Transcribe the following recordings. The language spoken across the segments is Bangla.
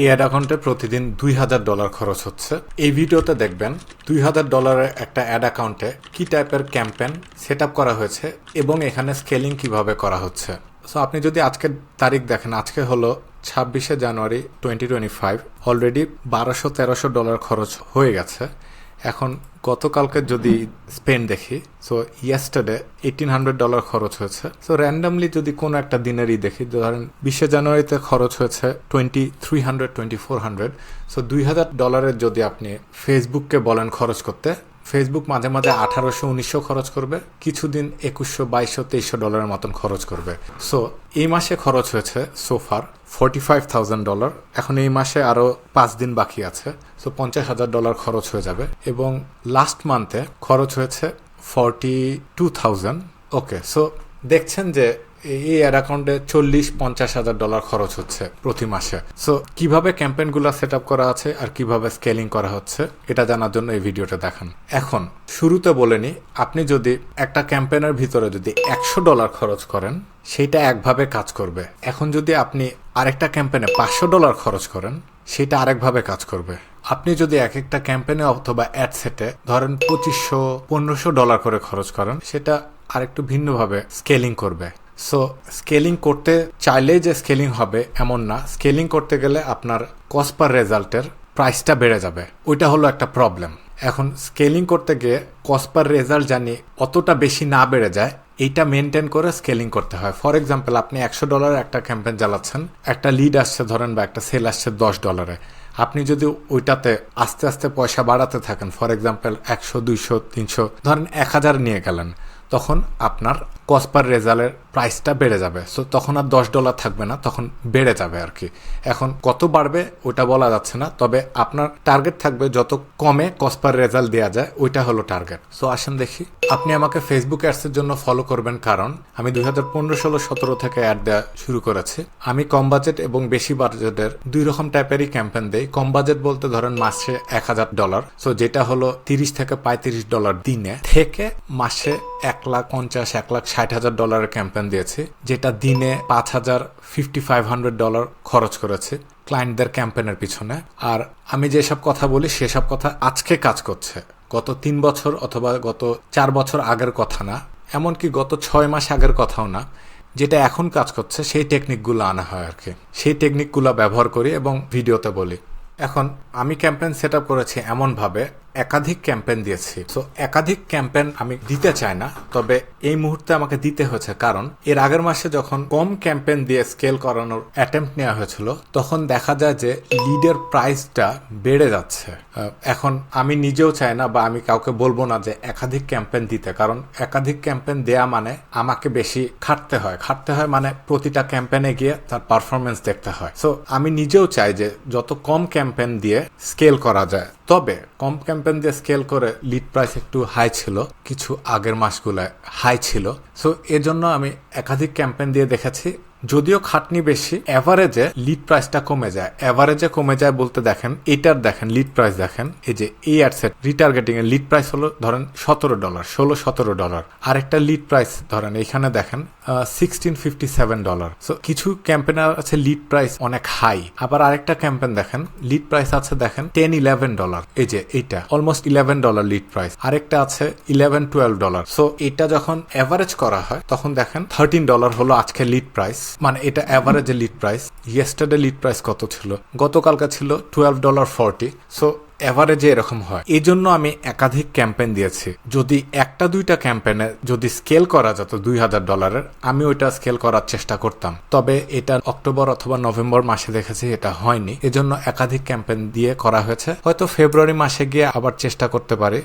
এই অ্যাড অ্যাকাউন্টে প্রতিদিন দুই হাজার ডলার খরচ হচ্ছে। এই ভিডিওতে দেখবেন দুই হাজার ডলারের একটা অ্যাড অ্যাকাউন্টে কি টাইপের ক্যাম্পেন সেট করা হয়েছে এবং এখানে স্কেলিং কীভাবে করা হচ্ছে। সো আপনি যদি আজকের তারিখ দেখেন, আজকে হলো ছাব্বিশে জানুয়ারি টোয়েন্টি টোয়েন্টি ফাইভ অলরেডি বারোশো তেরোশো ডলার খরচ হয়ে গেছে। এখন গতকালকে যদি স্পেন্ড দেখি so yesterday eighteen hundred dollar খরচ হয়েছে। সো র্যান্ডামলি যদি কোনো একটা দিনেরই দেখি ধরেন বিশে জানুয়ারিতে খরচ হয়েছে twenty three hundred twenty four hundred so দুই হাজার ডলারের যদি আপনি ফেসবুককে বলেন খরচ করতে ফেসবুক মাঝে মাঝে আঠারোশো, উনিশশো খরচ করবে, কিছুদিন একুশশো, বাইশশো, তেইশশো ডলারের মতন খরচ করবে। সো এই মাসে খরচ হয়েছে সোফার ফোর্টি ফাইভ থাউজেন্ড ডলার এখন এই মাসে আরও পাঁচ দিন বাকি আছে সো পঞ্চাশ হাজার ডলার খরচ হয়ে যাবে। এবং লাস্ট মান্থে খরচ হয়েছে forty two thousand okay so দেখছেন যে এই অ্যাড অ্যাকাউন্টে চল্লিশ পঞ্চাশ হাজার ডলার খরচ হচ্ছে প্রতি মাসে। সো কীভাবে ক্যাম্পেইনগুলো সেট আপ করা আছে আর কীভাবে স্কেলিং করা হচ্ছে, এটা জানার জন্য এই ভিডিওটা দেখান। এখন, শুরুতে বলে নি, আপনি যদি একটা ক্যাম্পেইনের ভিতরে যদি একশো ডলার খরচ করেন সেটা একভাবে কাজ করবে। এখন যদি আপনি আরেকটা ক্যাম্পেনে পাঁচশো ডলার খরচ করেন, সেটা আরেকভাবে কাজ করবে। আপনি যদি এক একটা ক্যাম্পেনে অথবা অ্যাড সেটে ধরেন পঁচিশশো, পনেরোশো ডলার করে খরচ করেন, সেটা আরেকটু ভিন্নভাবে স্কেলিং করবে। সো স্কেলিং করতে চাইলেই যে স্কেলিং হবে এমন না। স্কেলিং করতে গেলে আপনার কস্ট পার রেজাল্টের প্রাইসটা বেড়ে যাবে। ওইটা হলো একটা প্রবলেম এখন স্কেলিং করতে গিয়ে কস্ট পার রেজাল্ট জানি অতটা বেশি না বেড়ে যায় এইটা মেনটেন করে স্কেলিং করতে হয়। ফর এক্সাম্পল আপনি একশো ডলার একটা ক্যাম্পেন চালাচ্ছেন, একটা লিড আসছে ধরেন বা একটা সেল আসছে দশ ডলারে আপনি যদি ওইটাতে আস্তে আস্তে পয়সা বাড়াতে থাকেন ফর এক্সাম্পল একশো, দুইশো, তিনশো, ধরেন এক হাজার নিয়ে গেলেন তখন আপনার কস্ট পার রেজাল্টের প্রাইসটা বেড়ে যাবে। সো তখন আর দশ ডলার থাকবে না, তখন বেড়ে যাবে আর কি। এখন কত বাড়বে ওটা বলা যাচ্ছে না, তবে আপনার টার্গেট থাকবে যত কমে কস্ট পার রেজাল্ট দেওয়া যায়, ওইটা হলো টার্গেট সো আসেন দেখি, আপনি আমাকে ফেসবুক অ্যাডসের জন্য ফলো করবেন কারণ আমি দুই হাজার পনেরো, ষোলো, সতেরো থেকে অ্যাড দেওয়া শুরু করেছি। আমি কম বাজেট এবং বেশি বাজেটের দুই রকম টাইপেরই ক্যাম্পেন দেই। কম বাজেট বলতে ধরেন মাসে এক হাজার ডলার সো যেটা হলো তিরিশ থেকে পঁয়ত্রিশ ডলার দিনে থেকে মাসে এক লাখ পঞ্চাশ, এক লাখ ষাট হাজার ডলারের ক্যাম্পেন দিয়েছি, যেটা দিনে পাঁচ হাজার ফিফটি ফাইভ হান্ড্রেড ডলার খরচ করেছে ক্লায়েন্টদের ক্যাম্পেনের পিছনে। আর আমি যেসব কথা বলি, সেসব কথা আজকে কাজ করছে। গত তিন বছর অথবা গত চার বছর আগের কথা না, এমনকি গত ছয় মাস আগের কথাও না, যেটা এখন কাজ করছে, সেই টেকনিকগুলো আনা হয় আর কি। সেই টেকনিকগুলো ব্যবহার করি এবং ভিডিওতে বলি। এখন আমি ক্যাম্পেন সেট করেছি এমনভাবে একাধিক ক্যাম্পেন দিয়েছি। তো একাধিক ক্যাম্পেন আমি দিতে চাই না, তবে এই মুহূর্তে আমাকে দিতে হয়েছে কারণ এর আগের মাসে যখন কম ক্যাম্পেন দিয়ে স্কেল করানোর অ্যাটেম্প নেওয়া হয়েছিল, তখন দেখা যায় যে লিডের প্রাইসটা বেড়ে যাচ্ছে। এখন আমি নিজেও চাই না বা আমি কাউকে বলব না যে একাধিক ক্যাম্পেন দিতে, কারণ একাধিক ক্যাম্পেন দেয়া মানে আমাকে বেশি খাটতে হয়। খাটতে হয় মানে প্রতিটা ক্যাম্পেনে গিয়ে তার পারফরমেন্স দেখতে হয়। সো আমি নিজেও চাই যে যত কম ক্যাম্পেন দিয়ে স্কেল করা যায় তবে কম ক্যাম্পেন দিয়ে স্কেল করে লিড প্রাইস একটু হাই ছিল, কিছু আগের মাসগুলো হাই ছিল। সো এজন্য আমি একাধিক ক্যাম্পেন দিয়ে দেখেছি। যদিও খাটনি বেশি অ্যাভারেজে লিড প্রাইসটা কমে যায়। অ্যাভারেজে কমে যায় বলতে দেখেন, এটার দেখেন লিড প্রাইস দেখেন, এই যে এই অ্যাডসেট রিটার্গেটিং এর লিড প্রাইস হলো ধরেন সতেরো ডলার ষোলো সতেরো ডলার আরেকটা লিড প্রাইস ধরেন এখানে দেখেন sixteen fifty seven dollar so কিছু ক্যাম্পেনার আছে লিড প্রাইস অনেক হাই আবার আরেকটা ক্যাম্পেন দেখেন লিড প্রাইস আছে দেখেন টেন ইলেভেন ডলার এই যে এইটা almost eleven dollar lead price আরেকটা আছে ইলেভেন টুয়েলভ ডলার সো এটা যখন অ্যাভারেজ করা হয়, তখন দেখেন থার্টিন ডলার হলো আজকে লিড প্রাইস মানে এটা অ্যাভারেজে lead price yesterday lead price কত ছিল? গতকালকে ছিল টুয়েলভ ডলার ফর্টি সো অ্যাভারেজে এরকম হয়। এই জন্য আমি একাধিক ক্যাম্পেন দিয়েছি। যদি একটা দুইটা ক্যাম্পেনে যদি স্কেল করা যেত দুই হাজার ডলারের আমি ওইটা স্কেল করার চেষ্টা করতাম। তবে এটা অক্টোবর অথবা নভেম্বর মাসে দেখেছি এটা হয়নি। এজন্য একাধিক ক্যাম্পেন দিয়ে করা হয়েছে। হয়তো ফেব্রুয়ারি মাসে গিয়ে আবার চেষ্টা করতে পারি।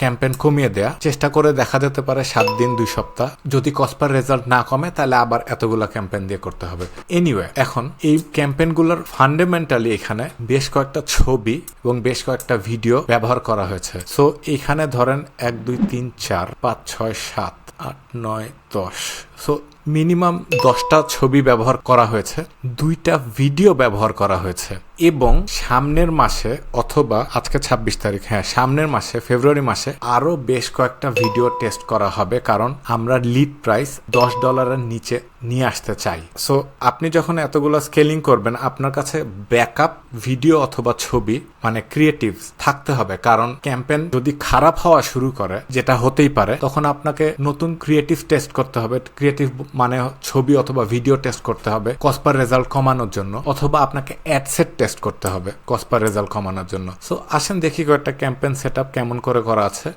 ক্যাম্পেন কমিয়ে দেয়া। চেষ্টা করে দেখা যেতে পারে সাত দিন, দুই সপ্তাহ। যদি কসপার রেজাল্ট না কমে, তাহলে আবার এতগুলো ক্যাম্পেন দিয়ে করতে হবে। এনিওয়ে এখন এই ক্যাম্পেনগুলোর ফান্ডামেন্টালি এখানে বেশ কয়েকটা ছবি এবং বেশ কয়েকটা ভিডিও ব্যবহার করা হয়েছে। সো এখানে ধরেন এক, দুই, তিন, চার, পাঁচ, ছয়, সাত, আট, নয়, দশ। সো মিনিমাম দশটা ছবি ব্যবহার করা হয়েছে। দুইটা ভিডিও ব্যবহার করা হয়েছে। এবং সামনের মাসে অথবা আজকে ছাব্বিশ তারিখ হ্যাঁ সামনের মাসে, ফেব্রুয়ারি মাসে আরও বেশ কয়েকটা ভিডিও টেস্ট করা হবে কারণ আমরা লিড প্রাইস দশ ডলারের নিচে নিয়ে আসতে চাই। সো আপনি যখন এতগুলো স্কেলিং করবেন, আপনার কাছে ব্যাকআপ ভিডিও অথবা ছবি মানে ক্রিয়েটিভ থাকতে হবে। কারণ ক্যাম্পেন যদি খারাপ হওয়া শুরু করে, যেটা হতেই পারে, তখন আপনাকে নতুন ক্রিয়েটিভ টেস্ট করতে হবে। ক্রিয়েটিভ মানে ছবি অথবা ভিডিও টেস্ট করতে হবে কসপার রেজাল্ট কমানোর জন্য, অথবা আপনাকে অ্যাডসেট টেস্ট করতে হবে কসপার রেজাল্ট কমানোর জন্য। সো আসেন দেখি কয়েকটা ক্যাম্পেন সেট কেমন করে করা আছে।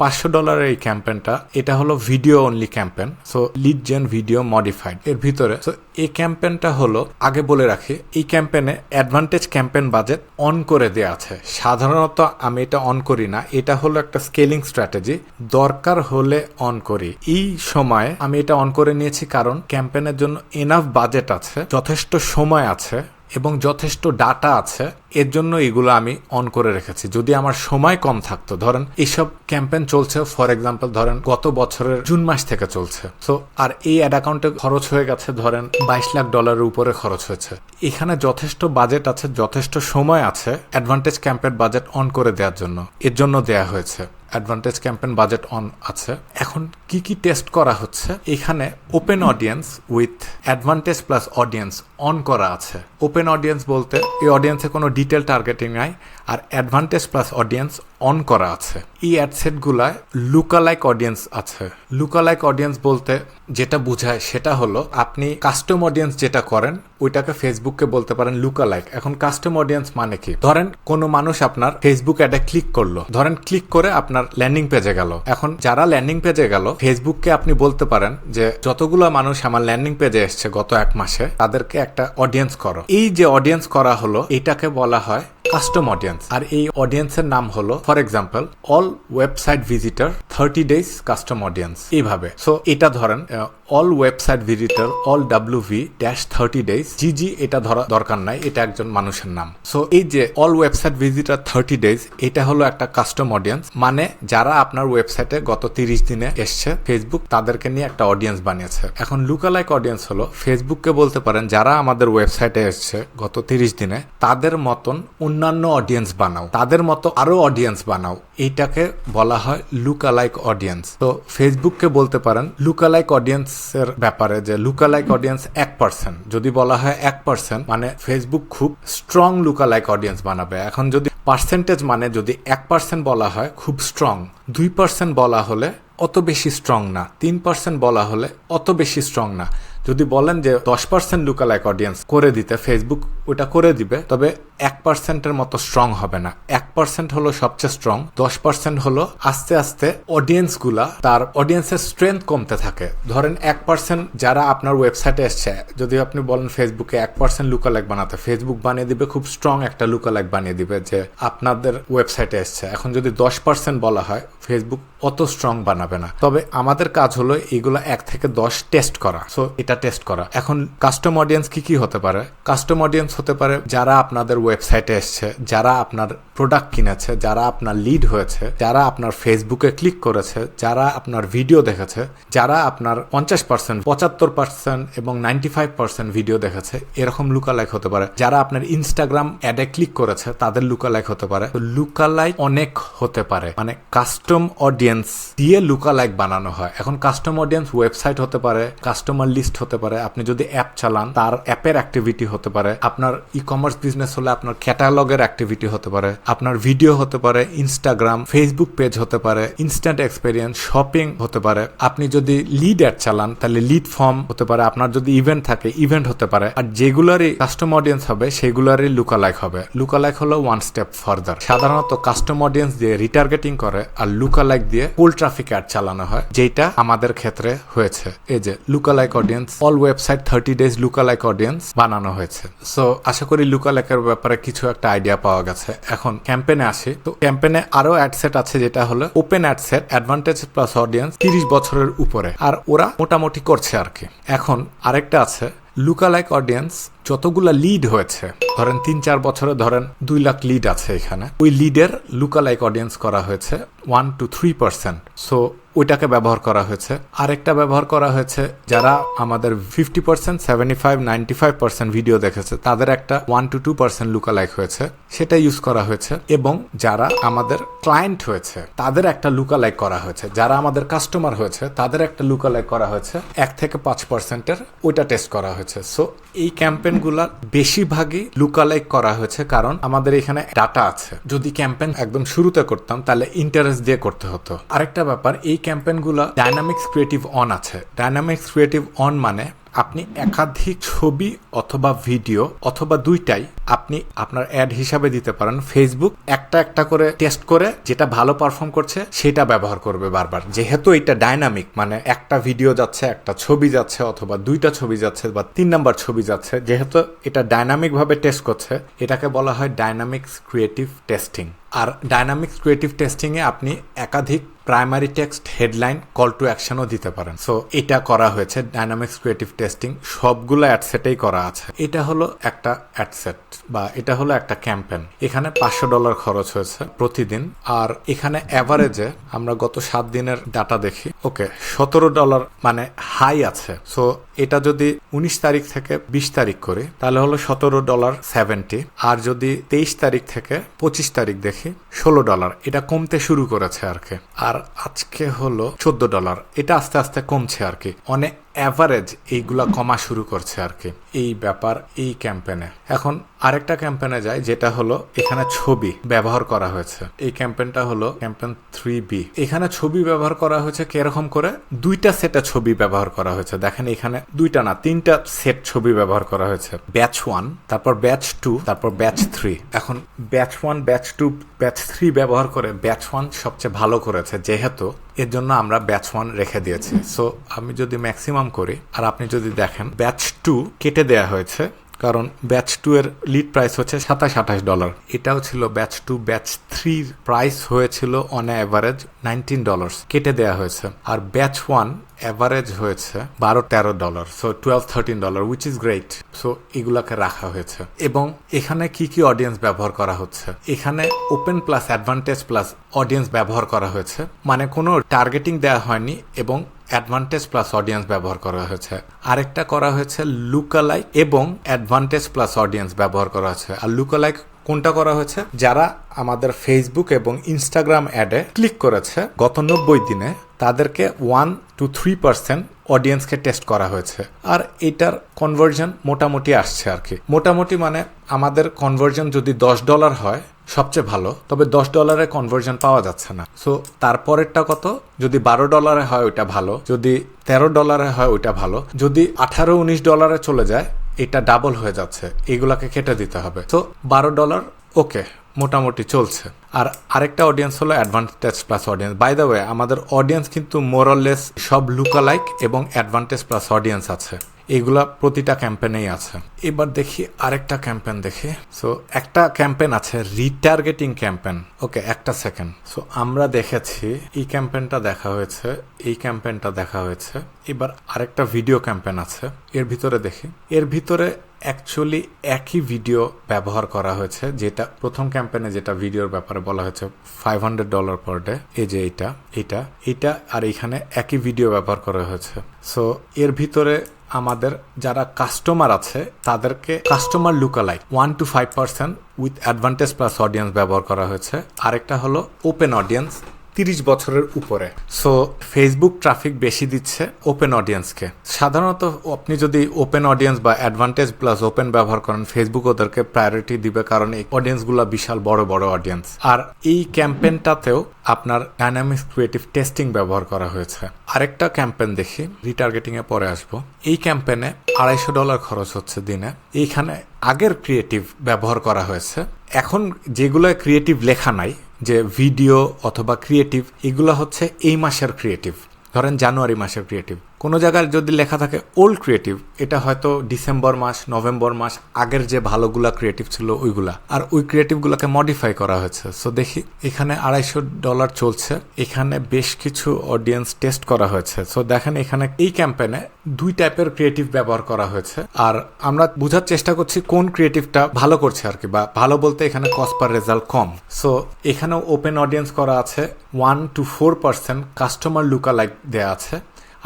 পাঁচশো ডলারের এই ক্যাম্পেনটা এটা হলো video only campaign so lead gen video modified এর ভিতরে। সো এই ক্যাম্পেনটা হলো, আগে বলে রাখি, এই ক্যাম্পেনে অ্যাডভান্টেজ ক্যাম্পেন বাজেট অন করে দেওয়া আছে। সাধারণত আমি এটা অন করি না, এটা হলো একটা স্কেলিং স্ট্র্যাটেজি দরকার হলে অন করি। এই সময় আমি এটা অন করে নিয়েছি কারণ ক্যাম্পেনের জন্য এনাফ বাজেট আছে, যথেষ্ট সময় আছে এবং যথেষ্ট ডাটা আছে, এর জন্য এগুলো আমি অন করে রেখেছি। যদি আমার সময় কম থাকতো, ধরেন এইসব ক্যাম্পেন চলছে ফর এক্সাম্পল ধরেন গত বছরের জুন মাস থেকে চলছে। সো আর এই অ্যাড অ্যাকাউন্টে খরচ হয়ে গেছে, ধরেন বাইশ লাখ ডলারের উপরে খরচ হয়েছে। এখানে যথেষ্ট বাজেট আছে, যথেষ্ট সময় আছে অ্যাডভান্টেজ ক্যাম্পের বাজেট অন করে দেওয়ার জন্য, এর জন্য দেয়া হয়েছে। অ্যাডভান্টেজ ক্যাম্পেন বাজেট অন আছে। এখন কি কি টেস্ট করা হচ্ছে? এখানে open audience with advantage plus audience on করা আছে। ওপেন অডিয়েন্স বলতে এই অডিয়েন্সে কোনো ডিটেল টার্গেটিং নাই, আর অ্যাডভান্টেজ প্লাস অডিয়েন্স অন করা আছে। এই অ্যাডসেটগুলায় লুকালাইক অডিয়েন্স আছে। লুকালাইক অডিয়েন্স বলতে যেটা বোঝায় সেটা হলো আপনি কাস্টম অডিয়েন্স যেটা করেন, ওইটাকে ফেসবুককে বলতে পারেন লুকালাইক এখন কাস্টম অডিয়েন্স মানে কি? ধরেন কোনো মানুষ আপনার ফেসবুক অ্যাডে ক্লিক করল। ধরেন ক্লিক করে আপনার ল্যান্ডিং পেজে গেল। এখন যারা ল্যান্ডিং পেজে গেল, ফেসবুককে আপনি বলতে পারেন যে, যতগুলো মানুষ আমার ল্যান্ডিং পেজে এসছে গত এক মাসে, তাদেরকে একটা অডিয়েন্স করো। এই যে অডিয়েন্স করা হলো, এটাকে বলা হয় কাস্টম অডিয়েন্স আর এই অডিয়েন্সের নাম হলো for example all website visitor thirty days custom audience এইভাবে। সো এটা ধরেন all website visitor all W V dash thirty days G G এটা ধরা দরকার নাই, এটা একজন মানুষের নাম। সো এই যে all website visitor thirty days এটা হলো একটা কাস্টম অডিয়েন্স মানে যারা আপনার ওয়েবসাইটে গত তিরিশ দিনে এসছে ফেসবুক তাদেরকে নিয়ে একটা অডিয়েন্স বানিয়েছে। এখন লুকালাইক অডিয়েন্স হলো ফেসবুককে বলতে পারেন, যারা আমাদের ওয়েবসাইটে এসছে গত তিরিশ দিনে, তাদের মতন অন্যান্য অডিয়েন্স বানাও, তাদের মতো আরও অডিয়েন্স বানাও। এইটাকে বলা হয় লুকালাইক অডিয়েন্স তো ফেসবুককে বলতে পারেন লুকালাইক অডিয়েন্সের ব্যাপারে যে লুকা লাইক অডিয়েন্স এক পার্সেন্ট যদি বলা হয় এক পার্সেন্ট মানে ফেসবুক খুব স্ট্রং লুকা লাইক অডিয়েন্স বানাবে। এখন যদি পার্সেন্টেজ মানে যদি এক পার্সেন্ট বলা হয়, খুব স্ট্রং দুই পার্সেন্ট বলা হলে অত বেশি স্ট্রং না। তিন পার্সেন্ট বলা হলে অত বেশি স্ট্রং না। যদি বলেন যে দশ পার্সেন্ট লুকালাইক অডিয়েন্স করে দিতে ফেসবুক ওটা করে দিবে, তবে এক পার্সেন্টের মতো স্ট্রং হবে না। এক পার্সেন্ট হলো সবচেয়ে স্ট্রং দশ পার্সেন্ট হলো আস্তে আস্তে অডিয়েন্সগুলা তার অডিয়েন্সের স্ট্রেংথ কমতে থাকে। ধরেন এক পার্সেন্ট যারা আপনার ওয়েবসাইটে এসছে, যদি আপনি বলেন ফেসবুকে এক পার্সেন্ট লুকালাইক বানাতে ফেসবুক বানিয়ে দিবে, খুব স্ট্রং একটা লুকালাইক বানিয়ে দিবে যে আপনাদের ওয়েবসাইটে এসছে। এখন যদি দশ পার্সেন্ট বলা হয় ফেসবুক অত স্ট্রং বানাবে না। তবে আমাদের কাজ হলো এগুলো এক থেকে দশ টেস্ট করা। সো এটা টেস্ট করা। এখন কাস্টম অডিয়েন্স কি কি হতে পারে? কাস্টম অডিয়েন্স হতে পারে যারা আপনাদের ওয়েবসাইটে এসছে, যারা আপনার প্রোডাক্ট কিনেছে, যারা আপনার লিড হয়েছে, যারা আপনার ফেসবুকে ক্লিক করেছে, যারা আপনার ভিডিও দেখেছে, যারা আপনার পঞ্চাশ পার্সেন্ট পঁচাত্তর পার্সেন্ট এবং নাইনটি ফাইভ পার্সেন্ট ভিডিও দেখেছে, এরকম লুকালাইক হতে পারে। যারা আপনার ইনস্টাগ্রাম অ্যাডে ক্লিক করেছে, তাদের লুকালাইক হতে পারে। লুকালাইক অনেক হতে পারে। মানে কাস্টম অডিয়েন্স দিয়ে লুকালাইক বানানো হয়। এখন কাস্টম অডিয়েন্স ওয়েবসাইট হতে পারে কাস্টমার লিস্ট হতে পারে, আপনি যদি অ্যাপ চালান, তার অ্যাপের অ্যাক্টিভিটি হতে পারে, আপনার ই কমার্স বিজনেস হলে আপনার ক্যাটালগের অ্যাক্টিভিটি হতে পারে, আপনার ভিডিও হতে পারে ইনস্টাগ্রাম ফেসবুক পেজ হতে পারে ইনস্ট্যান্ট এক্সপেরিয়েন্স শপিং হতে পারে। আপনি যদি লিড অ্যাড চালান, তাহলে লিড ফর্ম হতে পারে, আপনার যদি ইভেন্ট থাকে ইভেন্ট হতে পারে। আর যেগুলারই কাস্টম অডিয়েন্স হবে, সেগুলারই লুকালাইক হবে। লুকালাইক হলো ওয়ান স্টেপ ফার্দার সাধারণত কাস্টম অডিয়েন্স দিয়ে রিটার্গেটিং করে, আর লুকালাইক দিয়ে ফুল ট্রাফিক অ্যাড চালানো হয় যেটা আমাদের ক্ষেত্রে হয়েছে। এই যে lookalike audience all website thirty days lookalike audience বানানো হয়েছে। সো আশা করি লুকালাইকের ব্যাপারে কিছু একটা আইডিয়া পাওয়া গেছে। এখন ক্যাম্পেনে আসি। তো ক্যাম্পেনে আরও অ্যাডসেট আছে যেটা হলো open ad set advantage plus audience তিরিশ বছরের উপরে। আর ওরা মোটামুটি করছে আর কি। এখন আরেকটা আছে লুকালাইক অডিয়েন্স যতগুলা লিড হয়েছে, ধরেন তিন চার বছরে ধরেন দুই লাখ লিড আছে এখানে। ওই লিডের লুকালাইক অডিয়েন্স করা হয়েছে one two three percent so ওইটাকে ব্যবহার করা হয়েছে। আরেকটা ব্যবহার করা হয়েছে যারা আমাদের fifty percent seventy five ninety five percent video দেখেছে, তাদের একটা one two two percent lookalike হয়েছে। সেটা ইউজ করা হয়েছে এবং যারা আমাদের ক্লায়েন্ট হয়েছে, তাদের একটা লুকালাইক করা হয়েছে। যারা আমাদের কাস্টমার হয়েছে, তাদের একটা লুকালাইক করা হয়েছে। এক থেকে পাঁচ পার্সেন্টের ওইটা টেস্ট করা হয়েছে। সো এই ক্যাম্পেনগুলার বেশিরভাগই লুকালাইক করা হয়েছে, কারণ আমাদের এখানে ডাটা আছে। যদি ক্যাম্পেন একদম শুরুতে করতাম, তাহলে ইন্টারেস্ট দিয়ে করতে হতো। আরেকটা ব্যাপার, এই ক্যাম্পেনগুলো ডাইনামিক্স ক্রিয়েটিভ অন আছে। ডাইনামিক্স ক্রিয়েটিভ অন মানে আপনি একাধিক ছবি অথবা ভিডিও অথবা দুইটাই আপনি আপনার অ্যাড হিসাবে দিতে পারেন। ফেসবুক একটা একটা করে টেস্ট করে যেটা ভালো পারফর্ম করছে, সেটা ব্যবহার করবে বারবার। যেহেতু এটা ডাইনামিক মানে একটা ভিডিও যাচ্ছে, একটা ছবি যাচ্ছে অথবা দুইটা ছবি যাচ্ছে বা তিন নাম্বার ছবি যাচ্ছে, যেহেতু এটা ডাইনামিক ভাবে টেস্ট করছে, এটাকে বলা হয় ডাইনামিক্স ক্রিয়েটিভ টেস্টিং আর ডাইনামিক্স ক্রিয়েটিভ টেস্টিং এ আপনি একাধিক primary text headline call to অ্যাকশনও দিতে পারেন। সো এটা করা হয়েছে ডাইনামিক্স ক্রিয়েটিভ টেস্টিং সবগুলো অ্যাডসেটেই করা আছে। এটা হলো একটা অ্যাডসেট বা এটা হলো একটা ক্যাম্পেন এখানে পাঁচশো ডলার খরচ হয়েছে প্রতিদিন। আর এখানে অ্যাভারেজে আমরা গত সাত দিনের ডাটা দেখি। ওকে সতেরো ডলার মানে হাই আছে। সো এটা যদি উনিশ তারিখ থেকে বিশ তারিখ করি, তাহলে হলো সতেরো ডলার সেভেন্টি আর যদি তেইশ তারিখ থেকে পঁচিশ তারিখ দেখি ষোলো ডলার। এটা কমতে শুরু করেছে আর কি। আর আজকে হলো চোদ্দ ডলার। এটা আস্তে আস্তে কমছে আর কি। অনেক অ্যাভারেজ এইগুলা কমা শুরু করছে আর কি, এই ব্যাপার, এই ক্যাম্পেনে এখন আরেকটা ক্যাম্পেনে যায় যেটা হলো এখানে ছবি ব্যবহার করা হয়েছে। এই ক্যাম্পেনটা হলো ক্যাম্পেন থ্রি বি এখানে ছবি ব্যবহার করা হয়েছে কীরকম করে? দুইটা সেটে ছবি ব্যবহার করা হয়েছে। দেখেন এখানে দুইটা না, তিনটা সেট ছবি ব্যবহার করা হয়েছে। ব্যাচ ওয়ান তারপর ব্যাচ টু তারপর ব্যাচ থ্রি এখন batch one batch two batch three ব্যবহার করে ব্যাচ ওয়ান সবচেয়ে ভালো করেছে, যেহেতু এর জন্য আমরা ব্যাচ ওয়ান রেখে দিয়েছি। সো আমি যদি ম্যাক্সিমাম করি, আর আপনি যদি দেখেন ব্যাচ টু কেটে দেয়া হয়েছে, কারণ ব্যাচ টু এর লিড প্রাইস হচ্ছে সাতাশ আঠাশ ডলার এটাও ছিল ব্যাচ টু ব্যাচ থ্রির প্রাইস হয়েছিল অন অ্যাভারেজ নাইনটিন ডলার কেটে দেয়া হয়েছে। আর ব্যাচ ওয়ান অ্যাভারেজ হয়েছে বারো, তেরো dollar so twelve thirteen dollar which is great so এগুলাকে রাখা হয়েছে। এবং এখানে কি কি অডিয়েন্স ব্যবহার করা হচ্ছে? এখানে open plus advantage plus audience ব্যবহার করা হয়েছে। মানে কোনো টার্গেটিং দেওয়া হয়নি এবং অ্যাডভান্টেজ প্লাস অডিয়েন্স ব্যবহার করা হয়েছে। আরেকটা করা হয়েছে লুকালাইক এবং অ্যাডভান্টেজ প্লাস অডিয়েন্স ব্যবহার করা হয়েছে। আর লুকালাইক কোনটা করা হয়েছে? যারা আমাদের ফেসবুক এবং ইনস্টাগ্রাম অ্যাডে ক্লিক করেছে, গত নব্বই দিনে তাদেরকে ওয়ান টু থ্রি পার্সেন্ট অডিয়েন্সকে টেস্ট করা হয়েছে। আর এটার কনভার্জন মোটামুটি আসছে আর কি। মোটামুটি মানে আমাদের কনভার্জন যদি দশ ডলার হয়, সবচেয়ে ভালো। তবে দশ ডলারে কনভার্জন পাওয়া যাচ্ছে না। সো তারপরেরটা কত? যদি বারো ডলারে হয়, ওইটা ভালো। যদি তেরো ডলারে হয়, ওইটা ভালো। যদি আঠারো, উনিশ ডলারে চলে যায় এটা ডাবল হয়ে যাচ্ছে। এগুলাকে কেটে দিতে হবে। তো বারো ডলার ওকে মোটামুটি চলছে। আর আরেকটা অডিয়েন্স হলো advantage plus audience by the way আমাদের অডিয়েন্স কিন্তু মোরলেস সব লুকালাইক এবং অ্যাডভান্টেজ প্লাস অডিয়েন্স আছে। এগুলা প্রতিটা ক্যাম্পেনেই আছে। এবার দেখি আরেকটা ক্যাম্পেন দেখি। সো একটা ক্যাম্পেন আছে রিটার্গেটিং ক্যাম্পেন ওকে একটা সেকেন্ড সো আমরা দেখেছি এই ক্যাম্পেনটা দেখা হয়েছে, এই ক্যাম্পেনটা দেখা হয়েছে। এবার আরেকটা ভিডিও ক্যাম্পেন আছে। এর ভিতরে দেখি। এর ভিতরে অ্যাকচুয়ালি একই ভিডিও ব্যবহার করা হয়েছে, যেটা প্রথম ক্যাম্পেনে যেটা ভিডিওর ব্যাপারে বলা হয়েছে five hundred dollar per day এই যে এইটা এটা এটা আর এখানে একই ভিডিও ব্যবহার করা হয়েছে। সো এর ভিতরে আমাদের যারা কাস্টমার আছে, তাদেরকে customer lookalike one two five percent with advantage plus audience ব্যবহার করা হয়েছে। আরেকটা হলো ওপেন অডিয়েন্স তিরিশ বছরের উপরে। সো ফেসবুক ট্রাফিক বেশি দিচ্ছে ওপেন অডিয়েন্সকে সাধারণত আপনি যদি ওপেন অডিয়েন্স বা অ্যাডভান্টেজ প্লাস ওপেন ব্যবহার করেন ফেসবুক ওদেরকে প্রায়োরিটি দিবে কারণ এই অডিয়েন্সগুলো বিশাল বড় বড় অডিয়েন্স আর এই ক্যাম্পেনটাতেও আপনার ডাইনামিক্স ক্রিয়েটিভ টেস্টিং ব্যবহার করা হয়েছে। আরেকটা ক্যাম্পেন দেখি রিটার্গেটিং এ পরে আসব। এই ক্যাম্পেনে আড়াইশো ডলার খরচ হচ্ছে দিনে। এইখানে আগের ক্রিয়েটিভ ব্যবহার করা হয়েছে। এখন যেগুলো ক্রিয়েটিভ লেখা নাই যে ভিডিও অথবা ক্রিয়েটিভ এগুলো হচ্ছে এই মাসের ক্রিয়েটিভ ধরেন জানুয়ারি মাসের ক্রিয়েটিভ কোনো জায়গায় যদি লেখা থাকে ওল্ড ক্রিয়েটিভ এটা হয়তো ডিসেম্বর মাস নভেম্বর মাস, আগের যে ভালোগুলা ক্রিয়েটিভ ছিল ওইগুলা। আর ওই ক্রিয়েটিভগুলোকে মডিফাই করা হয়েছে। সো দেখি, এখানে আড়াইশো ডলার চলছে। এখানে বেশ কিছু অডিয়েন্স টেস্ট করা হয়েছে। সো দেখেন এখানে এই ক্যাম্পেনে দুই টাইপের ক্রিয়েটিভ ব্যবহার করা হয়েছে। আর আমরা বোঝার চেষ্টা করছি কোন ক্রিয়েটিভটা ভালো করছে আর কি, বা ভালো বলতে এখানে কস্ট পার রেজাল্ট কম। সো এখানেও ওপেন অডিয়েন্স করা আছে। One two four percent customer lookalike দেওয়া আছে।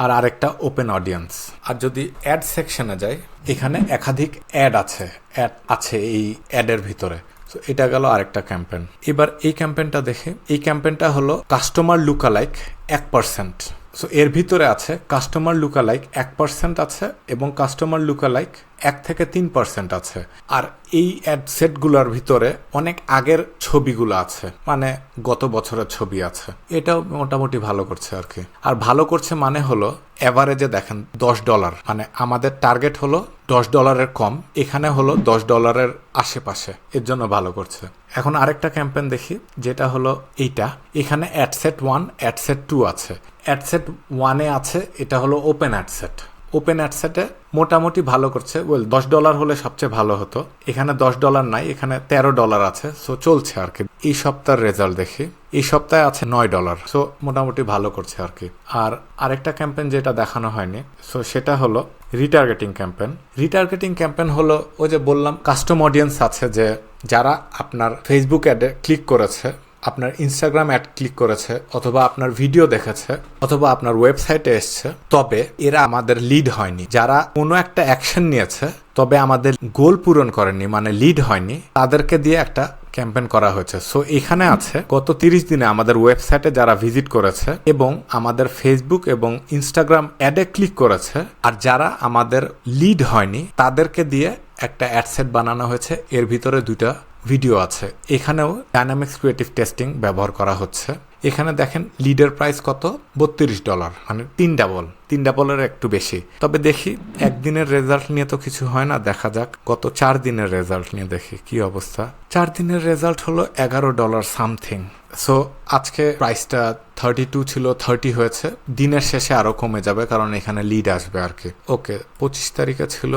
আর আরেকটা ওপেন অডিয়েন্স আর যদি অ্যাড সেকশনে যাই, এখানে একাধিক অ্যাড আছে। অ্যাড আছে এই অ্যাডের ভিতরে। তো এটা গেল আরেকটা ক্যাম্পেন এবার এই ক্যাম্পেনটা দেখে। এই ক্যাম্পেনটা হলো কাস্টমার লুকালাইক এক পার্সেন্ট সো এর ভিতরে আছে কাস্টমার লুকা লাইক এক পার্সেন্ট আছে এবং কাস্টমার লুকা লাইক এক থেকে তিন পার্সেন্ট আছে। আর এই অ্যাড সেটগুলোর ভিতরে অনেক আগের ছবিগুলো আছে মানে গত বছরের ছবি আছে। এটাও মোটামুটি ভালো করছে আর কি। আর ভালো করছে মানে হলো এভারেজে দেখেন দশ ডলার মানে আমাদের টার্গেট হলো দশ ডলারের কম, এখানে হলো দশ ডলারের আশেপাশে। এর জন্য ভালো করছে। এখন আরেকটা ক্যাম্পেন দেখি, যেটা হলো এইটা। এখানে ad set one ad set two আছে। অ্যাডসেট ওয়ানে আছে, এটা হলো ওপেন অ্যাডসেট। ওপেন অ্যাডসেটে মোটামুটি ভালো করছে। ওয়েল, দশ ডলার হলে সবচেয়ে ভালো হতো। এখানে দশ ডলার নাই, এখানে তেরো ডলার আছে। সো, চলছে আর কি। এই সপ্তাহের রেজাল্ট দেখি। এই সপ্তাহে আছে নয় ডলার। সো, মোটামুটি ভালো করছে আর কি। আর আরেকটা ক্যাম্পেন যেটা দেখানো হয়নি, সো, সেটা হলো রিটার্গেটিং ক্যাম্পেন রিটার্গেটিং ক্যাম্পেন হলো ওই যে বললাম কাস্টম অডিয়েন্স আছে যে, যারা আপনার ফেসবুক অ্যাডে ক্লিক করেছে আপনার ইনস্টাগ্রাম অ্যাড ক্লিক করেছে অথবা আপনার ভিডিও দেখেছে অথবা আপনার ওয়েবসাইটে এসছে, তবে এরা আমাদের লিড হয়নি। যারা কোনো একটা অ্যাকশন নিয়েছে, তবে আমাদের গোল পূরণ করেনি মানে লিড হয়নি, তাদেরকে দিয়ে একটা ক্যাম্পেন করা হয়েছে। সো এখানে আছে, গত তিরিশ দিনে আমাদের ওয়েবসাইটে যারা ভিজিট করেছে এবং আমাদের ফেসবুক এবং ইনস্টাগ্রাম অ্যাডে ক্লিক করেছে, আর যারা আমাদের লিড হয়নি, তাদেরকে দিয়ে একটা অ্যাডসেট বানানো হয়েছে। এর ভিতরে দুইটা ভিডিও আছে। এখানেও ডাইনামিক্স ক্রিয়েটিভ টেস্টিং ব্যবহার করা হচ্ছে। এখানে দেখেন লিডের প্রাইস কত? বত্রিশ ডলার। মানে তিন ডাবল। তিন ডাবলের একটু বেশি। তবে দেখি, একদিনের রেজাল্ট নিয়ে তো কিছু হয় না, দেখা যাক। গত চার দিনের রেজাল্ট নিয়ে দেখি, কি অবস্থা? চার দিনের রেজাল্ট হলো এগারো ডলার সামথিং। সো আজকে প্রাইসটা থার্টি টু ছিল থার্টি হয়েছে। দিনের শেষে আরও কমে যাবে, কারণ এখানে লিড আসবে আর কি। ওকে পঁচিশ তারিখে ছিল,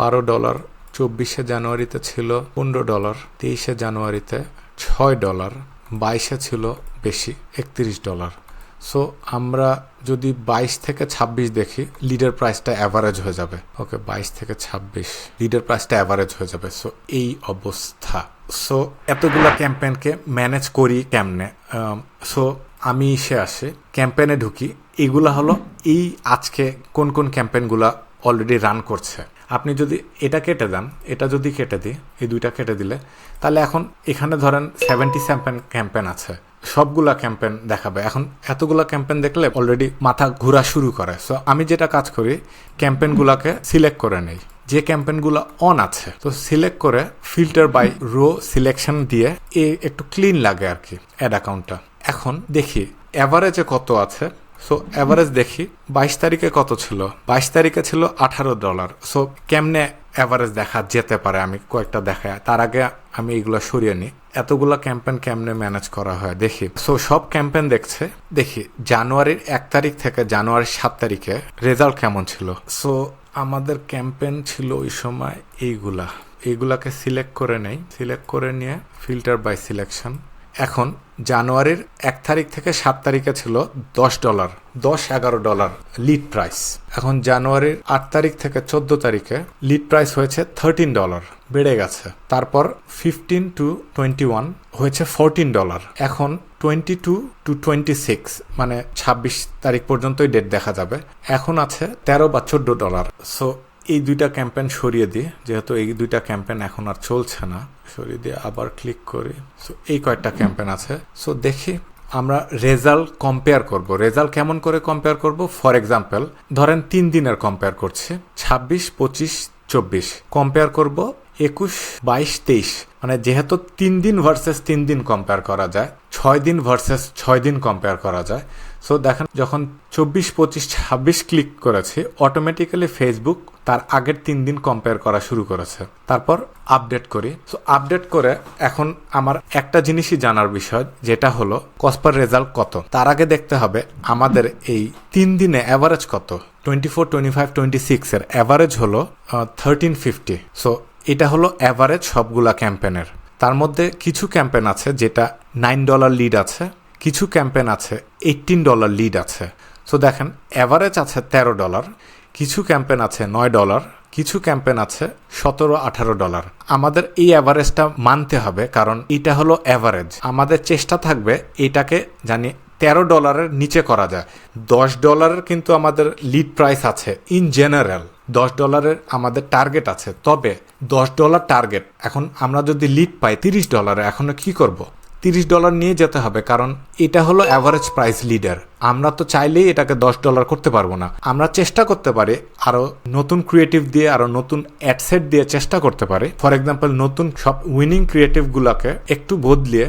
বারো ডলার চব্বিশে জানুয়ারিতে ছিল পনেরো ডলার, তেইশে জানুয়ারিতে ছয় ডলার, বাইশে ছিল বেশি, একত্রিশ ডলার। সো আমরা যদি বাইশ থেকে ছাব্বিশ দেখি, লিডার প্রাইসটা অ্যাভারেজ হয়ে যাবে। ওকে বাইশ থেকে ছাব্বিশ, লিডার প্রাইসটা অ্যাভারেজ হয়ে যাবে। সো এই অবস্থা। সো এতগুলা ক্যাম্পেনকে ম্যানেজ করি কেমনে? সো আমি এসে আসে ক্যাম্পেনে ঢুকি। এগুলা হলো এই আজকে কোন কোন ক্যাম্পেইনগুলা অলরেডি রান করছে। আপনি যদি এটা কেটে দেন, এটা যদি কেটে দিই, এই দুইটা কেটে দিলে, তাহলে এখন এখানে ধরেন সেভেন্টি স্যাম্পেন ক্যাম্পেন আছে। সবগুলা ক্যাম্পেন দেখাবে। এখন এতগুলা ক্যাম্পেন দেখলে অলরেডি মাথা ঘোরা শুরু করে। সো আমি যেটা কাজ করি ক্যাম্পেনগুলোকে সিলেক্ট করে নেই। যে ক্যাম্পেনগুলো অন আছে, তো সিলেক্ট করে ফিল্টার বাই রো সিলেকশন দিয়ে এ একটু ক্লিন লাগে আর কি অ্যাড অ্যাকাউন্টটা এখন দেখি অ্যাভারেজে কত আছে? সো অ্যাভারেজ দেখি, বাইশ তারিখে কত ছিল? বাইশ তারিখে ছিল আঠারো ডলার সো কেমনে অ্যাভারেজ দেখা যেতে পারে? আমি কয়েকটা দেখাই। তার আগে আমি এগুলো সরিয়ে নিই। এতগুলো ক্যাম্পেন কেমনে ম্যানেজ করা হয়? দেখি। সো সব ক্যাম্পেন দেখছে। দেখি, জানুয়ারির এক তারিখ থেকে জানুয়ারির সাত তারিখে রেজাল্ট কেমন ছিল? সো আমাদের ক্যাম্পেন ছিল ওই সময় এইগুলা। এইগুলাকে সিলেক্ট করে নেই। সিলেক্ট করে নিয়ে ফিল্টার বাই সিলেকশন এখন জানুয়ারির এক তারিখ থেকে সাত তারিখে ছিল দশ ডলার, দশ এগারো ডলার লিড প্রাইস। এখন জানুয়ারির আট তারিখ থেকে চোদ্দ তারিখে লিড প্রাইস হয়েছে থার্টিন ডলার, বেড়ে গেছে। তারপর ফিফটিন টু টোয়েন্টি ওয়ান হয়েছে ফোরটিন ডলার। এখন twenty two to twenty six মানে ছাব্বিশ তারিখ পর্যন্তই ডেট দেখা যাবে। এখন আছে তেরো বা চোদ্দ ডলার। সো এই দুইটা ক্যাম্পেন সরিয়ে দিই যেহেতু এই দুইটা ক্যাম্পেন এখন আর চলছে না, সরিয়ে দিয়ে আবার ক্লিক করি। সো এই কয়েকটা ক্যাম্পেন আছে। সো দেখি আমরা রেজাল্ট কম্পেয়ার করব। রেজাল্ট কেমন করে কম্পেয়ার করব? ফর এক্সাম্পল ধরেন তিন দিনের কম্পেয়ার করছি। ছাব্বিশ, পঁচিশ, চব্বিশ। কম্পেয়ার করব একুশ, বাইশ, তেইশ। মানে যেহেতু তিন দিন ভার্সেস তিন দিন কম্পেয়ার করা যায়, ছয় দিন ভার্সেস ছয় দিন কম্পেয়ার করা যায় সো দেখেন, যখন চব্বিশ, পঁচিশ, ছাব্বিশ ক্লিক করেছি অটোমেটিক্যালি ফেসবুক তার আগের তিন দিন কম্পেয়ার করা শুরু করেছে। তারপর আপডেট করি। সো আপডেট করে এখন আমার একটা জিনিসই জানার বিষয়, যেটা হলো কসপার রেজাল্ট কত? তার আগে দেখতে হবে আমাদের এই তিন দিনে অ্যাভারেজ কত? Twenty four twenty five twenty সিক্সের অ্যাভারেজ হলো থার্টিন ফিফটি সো এটা হলো অ্যাভারেজ সবগুলা ক্যাম্পেনের তার মধ্যে কিছু ক্যাম্পেন আছে যেটা নাইন ডলার লিড আছে। কিছু ক্যাম্পেন আছে এইটিন ডলার লিড আছে। সো দেখেন অ্যাভারেজ আছে তেরো ডলার কিছু ক্যাম্পেন আছে নয় ডলার কিছু ক্যাম্পেন আছে সতেরো আঠারো ডলার আমাদের এই অ্যাভারেজটা মানতে হবে, কারণ এটা হলো অ্যাভারেজ আমাদের চেষ্টা থাকবে এটাকে জানি তেরো ডলারের নিচে করা যায়। দশ ডলারের কিন্তু আমাদের লিড প্রাইস আছে ইন জেনারেল দশ ডলারের আমাদের টার্গেট আছে। তবে দশ ডলার টার্গেট এখন আমরা যদি লিড পাই তিরিশ ডলারে এখন কি করব। তিরিশ ডলার নিয়ে যেতে হবে, কারণ এটা হলো অ্যাভারেজ প্রাইস লিডার আমরা তো চাইলেই এটাকে দশ ডলার করতে পারব না। আমরা চেষ্টা করতে পারি আরও নতুন ক্রিয়েটিভ দিয়ে, আরও নতুন অ্যাডসেট দিয়ে চেষ্টা করতে পারি। ফর এক্সাম্পল নতুন সব উইনিং ক্রিয়েটিভগুলোকে একটু বদলিয়ে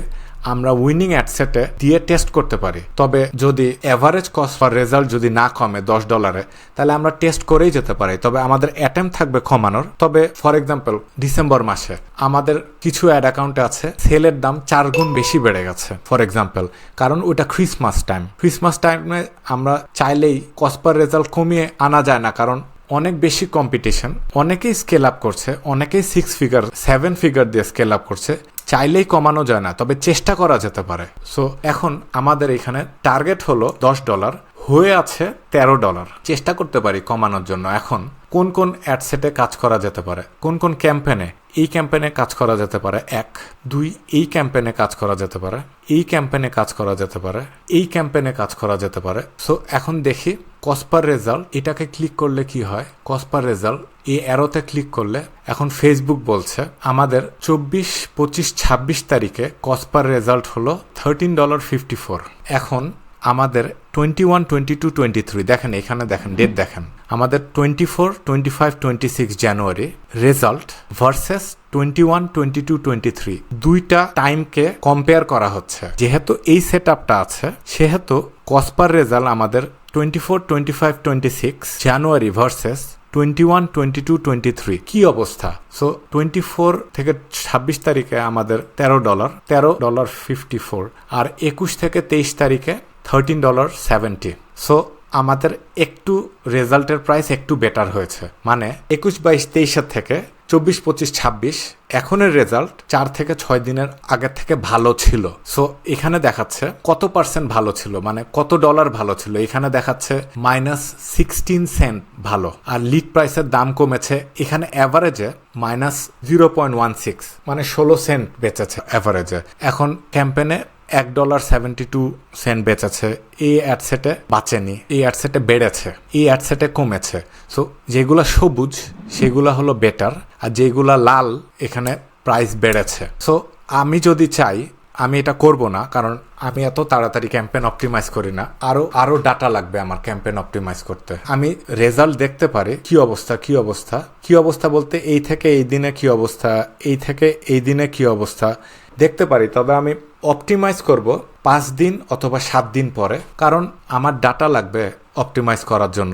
আমরা উইনিং অ্যাডসেটে দিয়ে টেস্ট করতে পারি। তবে যদি অ্যাভারেজ কস্ট ফর রেজাল্ট যদি না কমে দশ ডলারে তাহলে আমরা টেস্ট করেই যেতে পারি। তবে আমাদের অ্যাটেম্প থাকবে কমানোর। তবে ফর এক্সাম্পল ডিসেম্বর মাসে আমাদের কিছু অ্যাড অ্যাকাউন্টে আছে সেলের দাম চার গুণ বেশি বেড়ে গেছে ফর এক্সাম্পল কারণ ওইটা ক্রিসমাস টাইম ক্রিসমাস টাইমে আমরা চাইলেই কস্ট পার রেজাল্ট কমিয়ে আনা যায় না, কারণ অনেক বেশি কম্পিটিশন অনেকেই স্কেল আপ করছে, অনেকেই সিক্স ফিগার সেভেন ফিগার দিয়ে স্কেল আপ করছে। চাইলেই কমানো যায় না, তবে চেষ্টা করা যেতে পারে। সো এখন আমাদের এখানে টার্গেট হলো দশ ডলার হয়ে আছে তেরো ডলার। চেষ্টা করতে পারি কমানোর জন্য। এখন কোন কোন অ্যাডসেটে কাজ করা যেতে পারে? কোন কোন ক্যাম্পেনে এই ক্যাম্পেনে কাজ করা যেতে পারে এক। দুই, এই ক্যাম্পেনে কাজ করা যেতে পারে। এই ক্যাম্পেনে কাজ করা যেতে পারে। এই ক্যাম্পেনে কাজ করা যেতে পারে। সো এখন দেখি কসপার রেজাল্ট এটাকে ক্লিক করলে কি হয়? কসপার রেজাল্ট এই অ্যারোতে ক্লিক করলে এখন ফেসবুক বলছে, আমাদের চব্বিশ, পঁচিশ, ছাব্বিশ তারিখে কসপার রেজাল্ট হলো থার্টিন ডলার ফিফটি ফোর এখন আমাদের twenty one twenty two twenty three দেখেন এখানে দেখেন ডেট দেখেন। আমাদের twenty four twenty five twenty six January result versus twenty one twenty two twenty three দুইটা টাইমকে কম্পেয়ার করা হচ্ছে। যেহেতু এই সেট আপটা আছে সেহেতু কসপার রেজাল্ট আমাদের twenty four twenty five twenty six January versus twenty one twenty two twenty three কি অবস্থা? সো টোয়েন্টি ফোর থেকে ছাব্বিশ তারিখে আমাদের তেরো ডলার তেরো ডলার ফিফটি ফোর আর একুশ থেকে তেইশ তারিখে থার্টিন ডলার সেভেন্টি সো আমাদের একটু রেজাল্টের প্রাইস একটু বেটার হয়েছে। মানে একুশ বাইশ তেইশের থেকে চব্বিশ পঁচিশ ছাব্বিশ, এখনের রেজাল্ট চার থেকে ছয় দিনের আগের থেকে ভালো ছিল। সো এখানে দেখাচ্ছে কত পার্সেন্ট ভালো ছিল মানে কত ডলার ভালো ছিল। এখানে দেখাচ্ছে মাইনাস সিক্সটিন সেন্ট ভালো। আর লিড প্রাইসের দাম কমেছে, এখানে অ্যাভারেজে minus zero point one six মানে ষোলো সেন্ট বেঁচেছে অ্যাভারেজে এখন ক্যাম্পেনে এক ডলার সেভেন্টি টু সেন্ট বেচেছে। এই অ্যাডসেটে বাঁচেনি। এই অ্যাডসেটে বেড়েছে। এই অ্যাডসেটে কমেছে। সো যেগুলা সবুজ, সেগুলো হলো বেটার আর যেগুলা লাল, এখানে প্রাইস বেড়েছে। সো আমি যদি চাই, আমি এটা করব না, কারণ আমি এত তাড়াতাড়ি ক্যাম্পেন অপটিমাইজ করি না। আরও আরও ডাটা লাগবে আমার ক্যাম্পেন অপটিমাইজ করতে। আমি রেজাল্ট দেখতে পারি, কি অবস্থা কি অবস্থা কি অবস্থা বলতে এই থেকে এই দিনে কি অবস্থা, এই থেকে এই দিনে কি অবস্থা, দেখতে পারি। তবে আমি অপটিমাইজ করব পাঁচ দিন অথবা সাত দিন পরে, কারণ আমার ডাটা লাগবে অপটিমাইজ করার জন্য।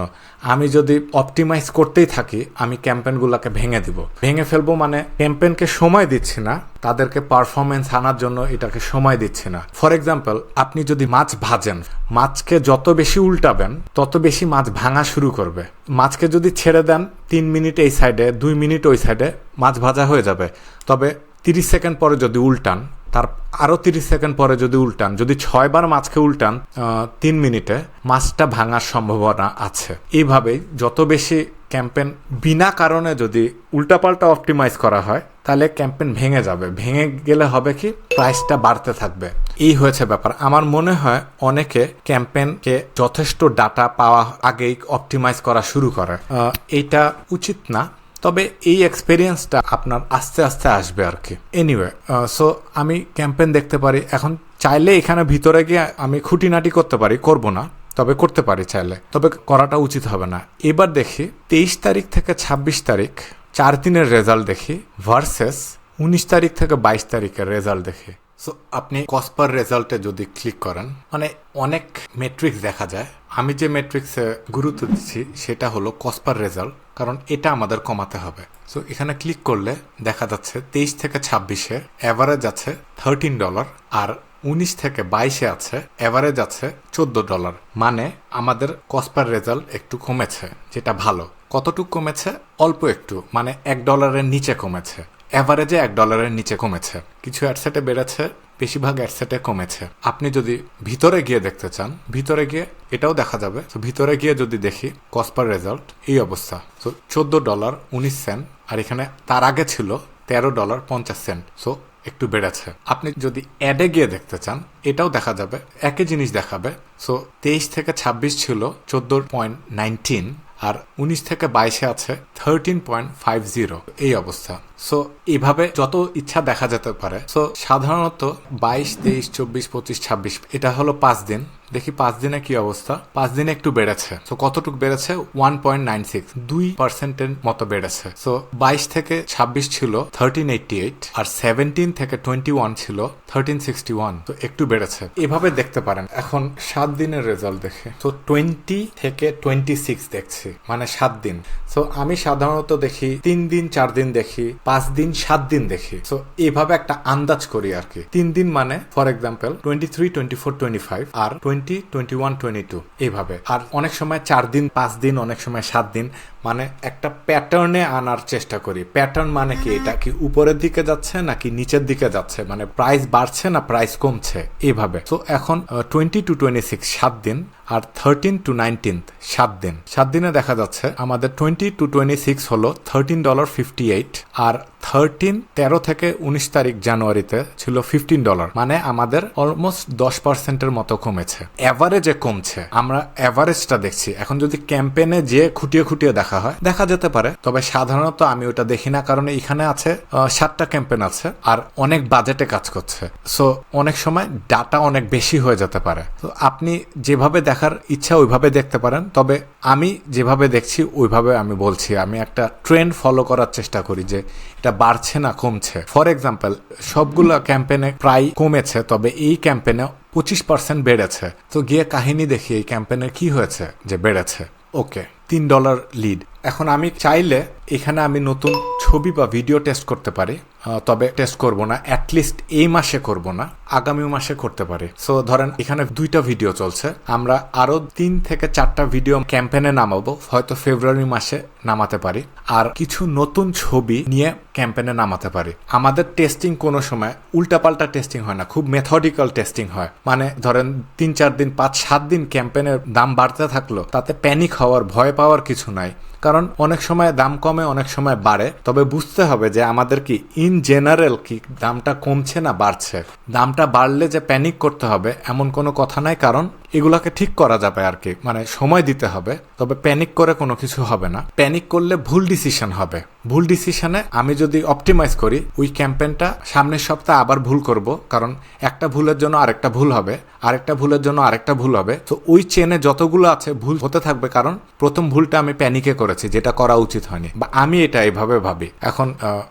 আমি যদি অপটিমাইজ করতেই থাকি, আমি ক্যাম্পেনগুলোকে ভেঙে দিব। ভেঙে ফেলব মানে ক্যাম্পেনকে সময় দিচ্ছি না, তাদেরকে পারফরমেন্স আনার জন্য এটাকে সময় দিচ্ছি না। ফর এক্সাম্পল আপনি যদি মাছ ভাজেন, মাছকে যত বেশি উল্টাবেন, তত বেশি মাছ ভাঙা শুরু করবে। মাছকে যদি ছেড়ে দেন, তিন মিনিট এই সাইডে দুই মিনিট ওই সাইডে মাছ ভাজা হয়ে যাবে। তবে তিরিশ সেকেন্ড পরে যদি উল্টান তার আরও তিরিশ সেকেন্ড পরে যদি উল্টান, যদি ছয়বার মাছকে উল্টান তিন মিনিটে মাছটা ভাঙার সম্ভাবনা আছে। এইভাবেই যত বেশি ক্যাম্পেন বিনা কারণে যদি উল্টাপাল্টা অপটিমাইজ করা হয়, তাহলে ক্যাম্পেন ভেঙে যাবে। ভেঙে গেলে হবে কি? প্রাইসটা বাড়তে থাকবে। এই হয়েছে ব্যাপার। আমার মনে হয় অনেকে ক্যাম্পেনকে যথেষ্ট ডাটা পাওয়া আগেই অপটিমাইজ করা শুরু করে। এটা উচিত না। তবে এই এক্সপিরিয়েন্সটা আপনার আস্তে আস্তে আসবে আর কি। এনিওয়ে সো আমি ক্যাম্পেন দেখতে পারি। এখন চাইলে এখানে ভিতরে গিয়ে আমি খুঁটিনাটি করতে পারি, করব না, তবে করতে পারি চাইলে। তবে করাটা উচিত হবে না। এবার দেখি, তেইশ তারিখ থেকে ২৬ তারিখ, চার দিনের রেজাল্ট দেখি ভার্সেস উনিশ তারিখ থেকে বাইশ তারিখের রেজাল্ট দেখি। সো আপনি কসপার রেজাল্টে যদি ক্লিক করেন মানে অনেক মেট্রিক্স দেখা যায়। আমি যে মেট্রিক্সে গুরুত্ব দিচ্ছি, সেটা হলো কসপার রেজাল্ট কারণ এটা আমাদের কমাতে হবে। সো এখানে ক্লিক করলে দেখা যাচ্ছে তেইশ থেকে ছাব্বিশে অ্যাভারেজ আছে থার্টিন ডলার আর উনিশ থেকে বাইশে আছে অ্যাভারেজ আছে চোদ্দ ডলার মানে আমাদের কসপার রেজাল্ট একটু কমেছে, যেটা ভালো। কতটুকু কমেছে? অল্প একটু। মানে এক ডলারের নিচে কমেছে। অ্যাভারেজে এক ডলারের নিচে কমেছে। কিছু অ্যাডসেটে বেড়েছে বেশিরভাগ অ্যাডসেটে কমেছে। আপনি যদি ভিতরে গিয়ে দেখতে চান, ভিতরে গিয়ে এটাও দেখা যাবে। তো ভিতরে গিয়ে যদি দেখি কসপার রেজাল্ট এই অবস্থা। তো চোদ্দ ডলার উনিশ সেন্ট আর এখানে তার আগে ছিল তেরো ডলার পঞ্চাশ সেন্ট সো একটু বেড়েছে। আপনি যদি অ্যাডে গিয়ে দেখতে চান, এটাও দেখা যাবে, একই জিনিস দেখাবে। সো তেইশ থেকে ছাব্বিশ ছিল চোদ্দ পয়েন্ট নাইনটিন আর উনিশ থেকে বাইশে আছে থার্টিন পয়েন্ট ফাইভ জিরো এই অবস্থা। সো এভাবে যত ইচ্ছা দেখা যেতে পারে। সো সাধারণত বাইশ, তেইশ, চব্বিশ, পঁচিশ, ছাব্বিশ, এটা হলো পাঁচ দিন। দেখি পাঁচ দিনে কি অবস্থা? পাঁচ দিনে একটু বেড়েছে। তো কতটুকু বেড়েছে? ওয়ান পয়েন্ট নাইন সিক্স দুই পার্সেন্টের মতো বেড়েছে। সো বাইশ থেকে ছাব্বিশ ছিল থার্টিন এইটটি এইট আর সেভেন্টিন থেকে টোয়েন্টি ওয়ান ছিল থার্টিন সিক্সটি ওয়ান তো একটু বেড়েছে। এভাবে দেখতে পারেন। এখন সাত দিনের রেজাল্ট দেখে। তো টোয়েন্টি থেকে টোয়েন্টি সিক্স দেখছি। মানে সাত দিন। সো আমি সাধারণত দেখি তিন দিন, চার দিন দেখি, পাঁচ দিন, সাত দিন দেখি। সো এভাবে একটা আন্দাজ করি আর কি। তিন দিন মানে for example twenty three twenty four twenty five R twenty twenty one twenty two এইভাবে। আর অনেক সময় চার দিন, পাঁচ দিন, অনেক সময় সাত দিন মানে একটা প্যাটার্নে আনার চেষ্টা করি। প্যাটার্ন মানে কি? এটা কি উপরের দিকে যাচ্ছে নাকি নিচের দিকে যাচ্ছে? মানে প্রাইস বাড়ছে না প্রাইস কমছে? এইভাবে। তো এখন টোয়েন্টি টু টোয়েন্টি সিক্স সাত দিন, আর থার্টিন টু নাইনটিন্থ সাত দিন। সাত দিনে দেখা যাচ্ছে আমাদের টোয়েন্টি টু টোয়েন্টি সিক্স হলো থার্টিন ডলার ফিফটি এইট আর থার্টিন তেরো থেকে উনিশ তারিখ জানুয়ারিতে ছিল ফিফটিন ডলার মানে আমাদের অলমোস্ট দশ পার্সেন্টের মতো কমেছে। অ্যাভারেজে কমছে। আমরা অ্যাভারেজটা দেখছি। এখন যদি ক্যাম্পেনে যে খুঁটিয়ে খুঁটিয়ে দেখা হয়। দেখা যেতে পারে, তবে সাধারণত আমি ওটা দেখি না, কারণ এখানে আছে সাতটা ক্যাম্পেন আছে, আর অনেক বাজেটে কাজ করছে। সো অনেক সময় ডাটা অনেক বেশি হয়ে যেতে পারে। তো আপনি যেভাবে দেখার ইচ্ছা ওইভাবে দেখতে পারেন, তবে আমি যেভাবে দেখছি ওইভাবে আমি বলছি। আমি একটা ট্রেন্ড ফলো করার চেষ্টা করি যে এটা বাড়ছে না কমছে। ফর এক্সাম্পল সবগুলো ক্যাম্পেনে প্রায় কমেছে, তবে এই ক্যাম্পেনে পঁচিশ পার্সেন্ট বেড়েছে। তো গিয়ে কাহিনী দেখি, এই ক্যাম্পেনের কি হয়েছে যে বেড়েছে। ওকে তিন ডলার লিড এখন আমি চাইলে এখানে আমি নতুন ছবি বা ভিডিও টেস্ট করতে পারি। তবে টেস্ট করব না অ্যাটলিস্ট এই মাসে করব না, আগামী মাসে করতে পারি। সো ধরেন এখানে দুইটা ভিডিও চলছে। আমরা আরও তিন থেকে চারটা ভিডিও ক্যাম্পেনে নামাবো, হয়তো ফেব্রুয়ারি মাসে নামাতে পারি। আর কিছু নতুন ছবি নিয়ে ক্যাম্পেনে নামাতে পারি। আমাদের টেস্টিং কোনো সময় উল্টাপাল্টা টেস্টিং হয় না, খুব মেথডিক্যাল টেস্টিং হয়। মানে ধরেন তিন চার দিন, পাঁচ সাত দিন ক্যাম্পেনের দাম বাড়তে থাকল, তাতে প্যানিক হওয়ার, ভয় পাওয়ার কিছু নাই। কারণ অনেক সময় দাম কমে অনেক সময় বাড়ে, তবে বুঝতে হবে যে আমাদের কি ইন জেনারেল কি দামটা কমছে না বাড়ছে। দামটা বাড়লে যে প্যানিক করতে হবে এমন কোনো কথা নাই, কারণ এগুলাকে ঠিক করা যাবে আর কি। মানে সময় দিতে হবে, তবে প্যানিক করে কোনো কিছু হবে না। প্যানিক করলে ভুল ডিসিশন হবে। ভুল ডিসিশনে আমি যদি অপটিমাইজ করি, ওই ক্যাম্পেনটা সামনের সপ্তাহে আবার ভুল করব, কারণ একটা ভুলের জন্য আরেকটা ভুল হবে, আরেকটা ভুলের জন্য আরেকটা ভুল হবে। তো ওই চেনে যতগুলো আছে, ভুল হতে থাকবে, কারণ প্রথম ভুলটা আমি প্যানিকে করেছি, যেটা করা উচিত হয়নি। বা আমি এটা এভাবে ভাবি। এখন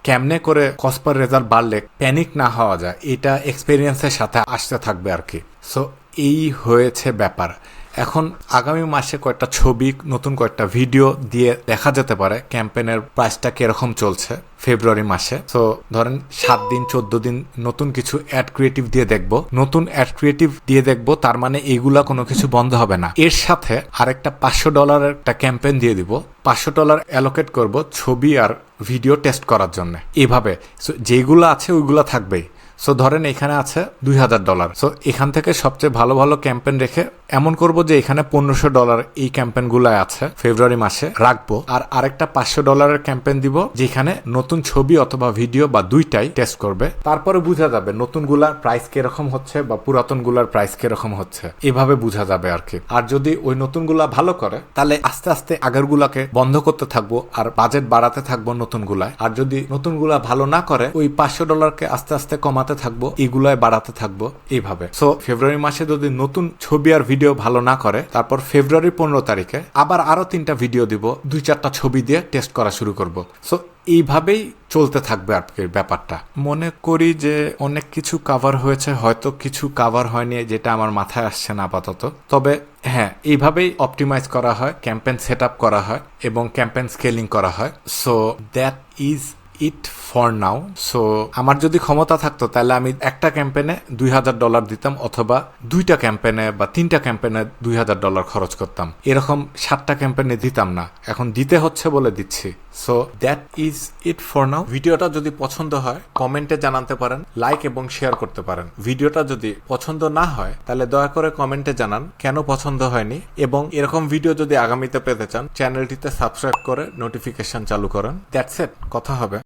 কেমনে করে কসপার রেজাল্ট বাড়লে প্যানিক না হওয়া যায়, এটা এক্সপিরিয়েন্সের সাথে আসতে থাকবে আর কি। সো এই হয়েছে ব্যাপার। এখন আগামী মাসে কয়েকটা ছবি, নতুন কয়েকটা ভিডিও দিয়ে দেখা যেতে পারে ক্যাম্পেনের প্রাইসটা কীরকম চলছে ফেব্রুয়ারি মাসে। তো ধরেন সাত দিন, চোদ্দ দিন নতুন কিছু অ্যাড ক্রিয়েটিভ দিয়ে দেখব। নতুন অ্যাড ক্রিয়েটিভ দিয়ে দেখব, তার মানে এইগুলা কোনো কিছু বন্ধ হবে না। এর সাথে আরেকটা পাঁচশো ডলারের একটা ক্যাম্পেন দিয়ে দিব। পাঁচশো ডলার অ্যালোকেট করব ছবি আর ভিডিও টেস্ট করার জন্য। এভাবে। যেগুলো আছে ওইগুলো থাকবেই। সো ধরেন এখানে আছে দুই হাজার ডলার সো এখান থেকে সবচেয়ে ভালো ভালো ক্যাম্পেন রেখে এমন করব যে এখানে পনেরোশো ডলার এই ক্যাম্পেনগুলো আছে ফেব্রুয়ারি মাসে রাখব। আর আরেকটা পাঁচশো ডলারের ক্যাম্পেন দিব, যেখানে নতুন ছবি অথবা ভিডিও বা দুইটাই টেস্ট করবে। তারপরে বোঝা যাবে নতুনগুলার প্রাইস কীরকম হচ্ছে বা পুরাতনগুলার প্রাইস কীরকম হচ্ছে। এভাবে বোঝা যাবে আর কি আর যদি ওই নতুনগুলা ভালো করে, তাহলে আস্তে আস্তে আগের গুলাকে বন্ধ করতে থাকব আর বাজেট বাড়াতে থাকব নতুন গুলায় আর যদি নতুনগুলা ভালো না করে, ওই পাঁচশো ডলারকে আস্তে আস্তে কমাতে কমাতে থাকব এগুলোয় বাড়াতে থাকব এইভাবে। সো ফেব্রুয়ারি মাসে যদি নতুন ছবি আর ভিডিও ভালো না করে, তারপর ফেব্রুয়ারি পনেরো তারিখে আবার আরও তিনটা ভিডিও দিব, দুই চারটা ছবি দিয়ে টেস্ট করা শুরু করব। সো এইভাবেই চলতে থাকবে আর কি ব্যাপারটা। মনে করি যে অনেক কিছু কাভার হয়েছে, হয়তো কিছু কাভার হয়নি, যেটা আমার মাথায় আসছে না আপাতত। তবে হ্যাঁ এইভাবেই অপটিমাইজ করা হয় ক্যাম্পেন সেট করা হয় এবং ক্যাম্পেন স্কেলিং করা হয়। So that is it for now so আমার যদি ক্ষমতা থাকতো, তাহলে আমি একটা ক্যাম্পেনে দুই হাজার ডলার দিতাম অথবা দুইটা ক্যাম্পেনে বা তিনটা ক্যাম্পেনে দুই হাজার ডলার খরচ করতাম। এরকম সাতটা ক্যাম্পেনে দিতাম না। এখন দিতে হচ্ছে বলে দিচ্ছি। So that is it for now ভিডিওটা যদি পছন্দ হয় কমেন্টে জানাতে পারেন লাইক এবং শেয়ার করতে পারেন। ভিডিওটা যদি পছন্দ না হয়, তাহলে দয়া করে কমেন্টে জানান, কেন পছন্দ হয়নি? এবং এরকম ভিডিও যদি আগামীতে পেতে চান চ্যানেলটিতে সাবস্ক্রাইব করে নোটিফিকেশন চালু করেন। দ্যাটস এট কথা হবে।